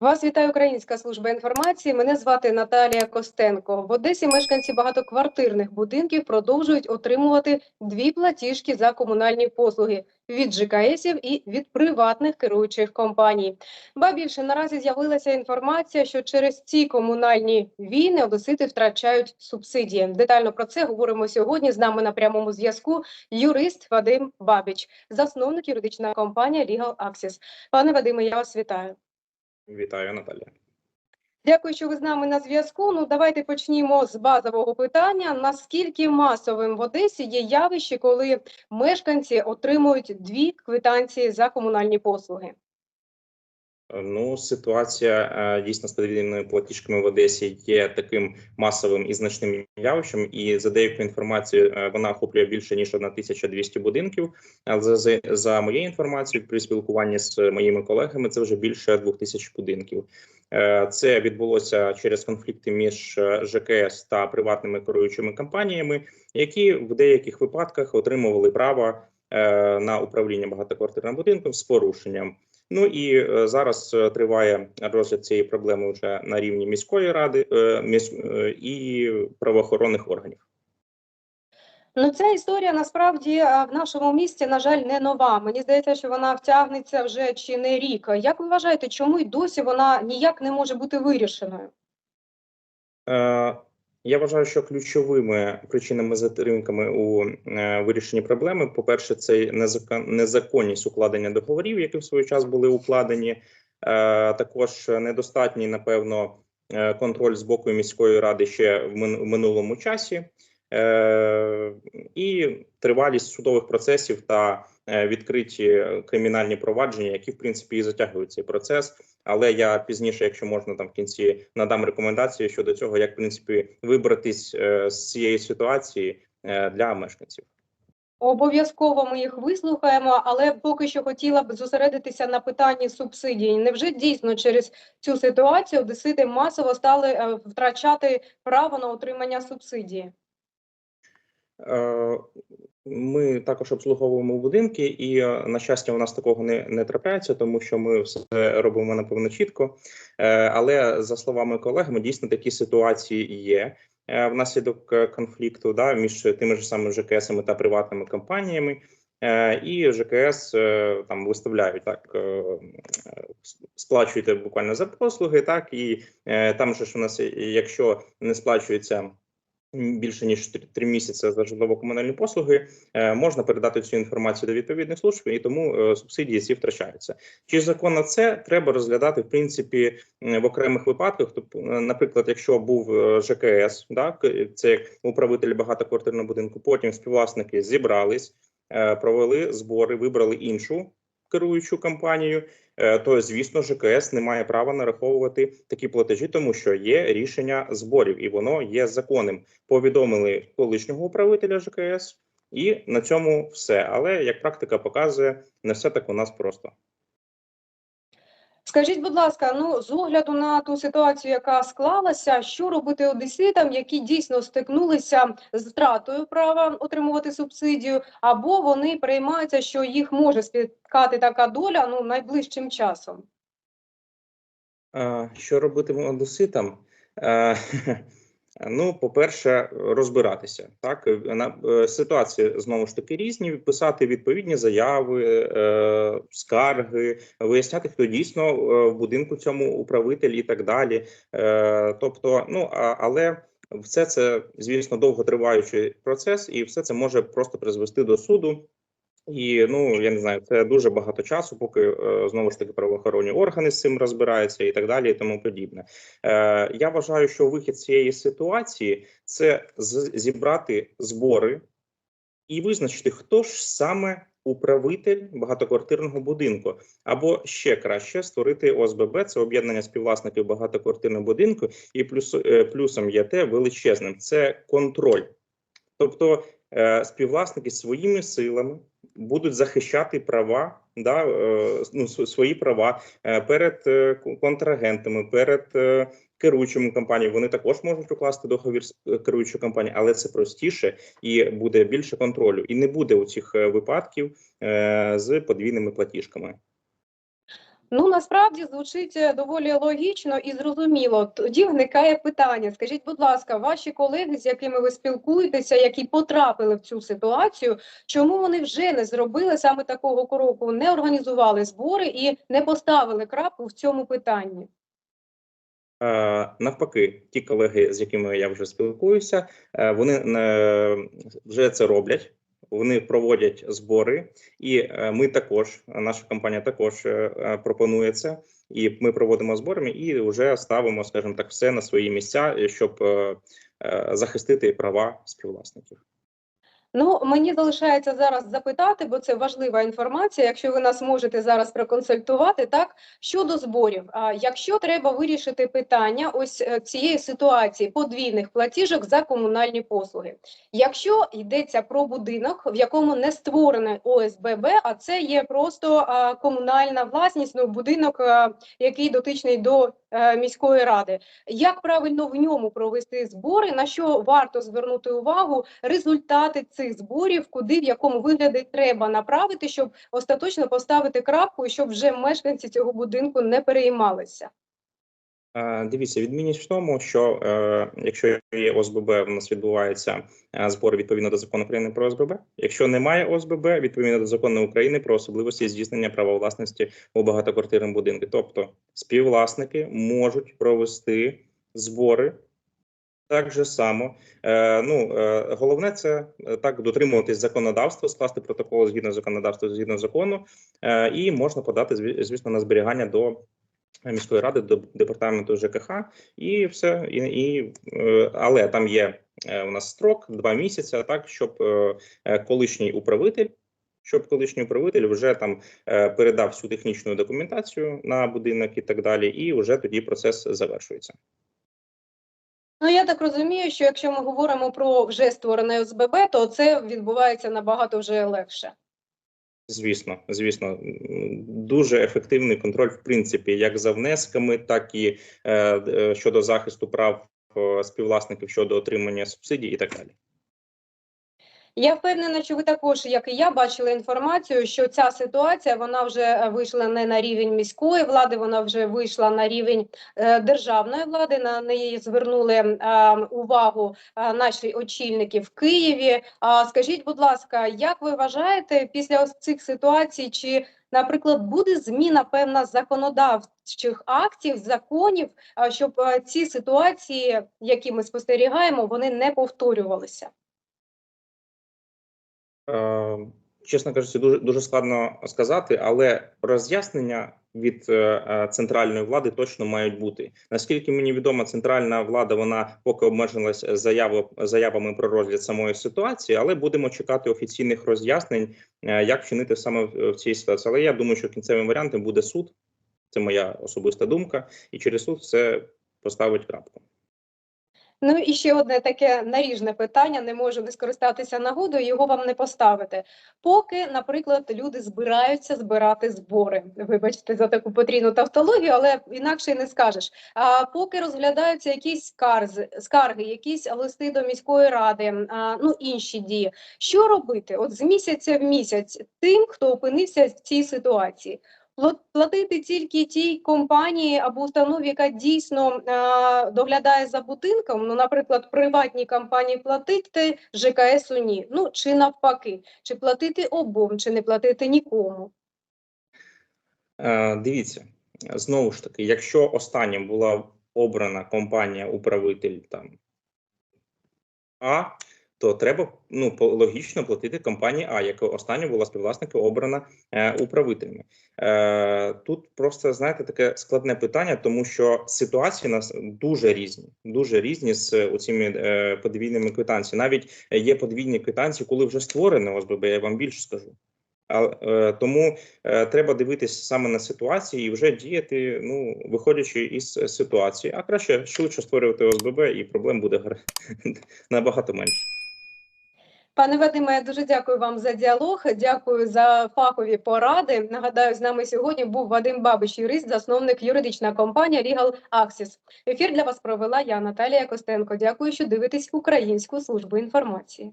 Вас вітає Українська служба інформації. Мене звати Наталія Костенко. В Одесі мешканці багатоквартирних будинків продовжують отримувати дві платіжки за комунальні послуги від ЖКСів і від приватних керуючих компаній. Ба більше наразі з'явилася інформація, що через ці комунальні війни одесити втрачають субсидії. Детально про це говоримо сьогодні. З нами на прямому зв'язку юрист Вадим Бабіч, засновник юридичної компанії Legal Access. Пане Вадиме, я вас вітаю. Вітаю, Наталія. Дякую, що ви з нами на зв'язку. Ну давайте почнімо з базового питання: наскільки масовим в Одесі є явище, коли мешканці отримують дві квитанції за комунальні послуги? Ну, ситуація е, дійсно з подвійними платіжками в Одесі є таким масовим і значним явищем. І за деякою інформацією, е, вона охоплює більше ніж 1200 будинків. Але за, за, за моєю інформацією, при спілкуванні з моїми колегами, це вже більше 2000 будинків. Е, Це відбулося через конфлікти між ЖКС та приватними керуючими компаніями, які в деяких випадках отримували право на управління багатоквартирним будинком з порушенням. Ну і е, зараз е, триває розгляд цієї проблеми вже на рівні міської ради е, міс, і правоохоронних органів. Ну, ця історія насправді в нашому місті, на жаль, не нова. Мені здається, що вона втягнеться вже чи не рік. Як ви вважаєте, чому й досі вона ніяк не може бути вирішеною? Е, Я вважаю, що ключовими причинами затримками у е, вирішенні проблеми, по-перше, це незакон- незаконність укладення договорів, які в свій час були укладені. Е, Також недостатній, напевно, е, контроль з боку міської ради ще в минулому часі. І тривалість судових процесів та відкриті кримінальні провадження, які в принципі і затягують цей процес. Але я пізніше, якщо можна, там в кінці надам рекомендації щодо цього, як в принципі вибратись е, з цієї ситуації е, для мешканців. Обов'язково ми їх вислухаємо, але поки що хотіла б зосередитися на питанні субсидій. Невже дійсно через цю ситуацію одесити масово стали е, втрачати право на отримання субсидії? Ми також обслуговуємо будинки, і е, на щастя, у нас такого не, не трапляється, тому що ми все робимо напевно чітко. Е, Але за словами колег, ми дійсно такі ситуації є е, внаслідок конфлікту да, між тими ж самими ЖКСами та приватними компаніями. І ЖКС там виставляють так, сплачуєте буквально за послуги, так і там же ж у нас, якщо не сплачується більше ніж три- місяці за житлово-комунальні послуги, е, можна передати цю інформацію до відповідних служб, і тому е, субсидії ці втрачаються. Чи законно це треба розглядати в принципі в окремих випадках? Тобто, наприклад, якщо був ЖКС, да, к- це управитель багатоквартирного будинку, потім співвласники зібрались, провели збори, вибрали іншу керуючу компанію, е, то звісно ЖКС не має права нараховувати такі платежі, тому що є рішення зборів, і воно є законним. Повідомили колишнього управителя ЖКС, і на цьому все. Але як практика показує, не все так у нас просто. Скажіть, будь ласка, ну з огляду на ту ситуацію, яка склалася, що робити одеситам, які дійсно стикнулися з втратою права отримувати субсидію, або вони переймаються, що їх може спіткати така доля ну найближчим часом? Що робити одеситам? Е, Ну, по-перше, розбиратися. Так на е, ситуації знову ж таки різні. Писати відповідні заяви, е, скарги, виясняти, хто дійсно е, в будинку цьому управитель і так далі. Е, Тобто, ну а- але все це, звісно, довготриваючий процес, і все це може просто призвести до суду. І ну я не знаю, це дуже багато часу, поки е, знову ж таки правоохоронні органи з цим розбираються і так далі, і тому подібне. Е, я вважаю, що вихід цієї ситуації це зібрати збори і визначити, хто ж саме управитель багатоквартирного будинку, або ще краще створити ОСББ, це об'єднання співвласників багатоквартирного будинку, і плюс, е, плюсом є те величезним це контроль. Тобто е, співвласники своїми силами будуть захищати права, да, е, ну, свої права е, перед е, контрагентами, перед керуючими компаніями. Вони також можуть укласти договір з керуючою компанією, але це простіше і буде більше контролю. І не буде у цих випадків з подвійними платіжками. Ну насправді звучить е, доволі логічно і зрозуміло. Тоді виникає питання: скажіть, будь ласка, ваші колеги, з якими ви спілкуєтеся, які потрапили в цю ситуацію, чому вони вже не зробили саме такого кроку, не організували збори і не поставили крапку в цьому питанні? Е, Навпаки, ті колеги, з якими я вже спілкуюся, е, вони вже це роблять. Вони проводять збори, і е, ми також, наша компанія також е, е, пропонує це. І ми проводимо збори і вже ставимо, скажімо так, все на свої місця, щоб захистити права співвласників. Ну, мені залишається зараз запитати, бо це важлива інформація. Якщо ви нас можете зараз проконсультувати, так щодо зборів. А якщо треба вирішити питання ось е, цієї ситуації подвійних платіжок за комунальні послуги, якщо йдеться про будинок, в якому не створене ОСББ, а це є просто комунальна власність, ну будинок, який дотичний до міської ради, як правильно в ньому провести збори, на що варто звернути увагу, результати цих зборів, куди в якому вигляді треба направити, щоб остаточно поставити крапку, щоб вже мешканці цього будинку не переймалися. Е, Дивіться, відмінність в тому, що е, якщо є ОСББ, в нас відбувається е, збор відповідно до закону України про ОСББ. Якщо немає ОСББ, відповідно до закону України про особливості здійснення права власності у багатоквартирному будинку. Тобто співвласники можуть провести збори. Так же само, ну головне це так дотримуватись законодавства, скласти протокол згідно законодавства, згідно закону, і можна подати зві- звісно на зберігання до міської ради, до департаменту ЖКХ, і все. І, і е, але там є е, у нас строк два місяці, так щоб е, колишній управитель. Щоб колишній управитель вже там передав всю технічну документацію на будинок і так далі, і вже тоді процес завершується. Ну я так розумію, що якщо ми говоримо про вже створене ОСББ, то це відбувається набагато вже легше. Звісно, звісно, дуже ефективний контроль, в принципі, як за внесками, так і е, е, щодо захисту прав е, співвласників щодо отримання субсидій і так далі. Я впевнена, що ви також, як і я, бачили інформацію, що ця ситуація вона вже е, вийшла не на рівень міської влади, вона вже вийшла на рівень е, державної влади. На неї звернули е, увагу наші очільники в Києві. Скажіть, будь ласка, як ви вважаєте після цих ситуацій, чи Наприклад, буде зміна певна законодавчих актів, законів, щоб ці ситуації, які ми спостерігаємо, вони не повторювалися. Е, Чесно кажучи, дуже дуже складно сказати, але роз'яснення від е, е, центральної влади точно мають бути. Наскільки мені відомо, центральна влада вона поки обмежилась заяву, заявами про розгляд самої ситуації, але будемо чекати офіційних роз'яснень, е, як вчинити саме в, в цій ситуації. Але я думаю, що кінцевим варіантом буде суд. Це моя особиста думка, і через суд це поставить крапку. Ну і ще одне таке наріжне питання, не можу не скористатися нагодою, його вам не поставити. Поки, наприклад, люди збираються збирати збори. Вибачте за таку потрійну тавтологію, але інакше й не скажеш. А поки розглядаються якісь скарзи, скарги, якісь листи до міської ради, а, ну інші дії. Що робити? От з місяця в місяць тим, хто опинився в цій ситуації. Пла- Платити тільки тій компанії або установі, яка дійсно е, доглядає за будинком, ну, наприклад, приватній компанії платити, ЖКСу ні. Ну чи навпаки, чи платити обом, чи не платити нікому. Е, Дивіться, знову ж таки, якщо останнім була обрана компанія управитель там А, то треба ну логічно платити компанії А, яка остання була співвласником обрана е, управителями. Е, тут просто знаєте таке складне питання, тому що ситуації у нас дуже різні, дуже різні з цими е, подвійними квитанціями. Навіть є подвійні квитанції, коли вже створено ОСББ, я вам більше скажу. А, е, тому е, треба дивитися саме на ситуації і вже діяти, ну виходячи із е, ситуації. А краще швидше створювати ОСББ, і проблем буде набагато менше. Пане Вадиме, я дуже дякую вам за діалог. Дякую за фахові поради. Нагадаю, з нами сьогодні був Вадим Бабич, юрист, засновник юридична компанія Legal Аксіс. Ефір для вас провела я, Наталія Костенко. Дякую, що дивитесь Українську службу інформації.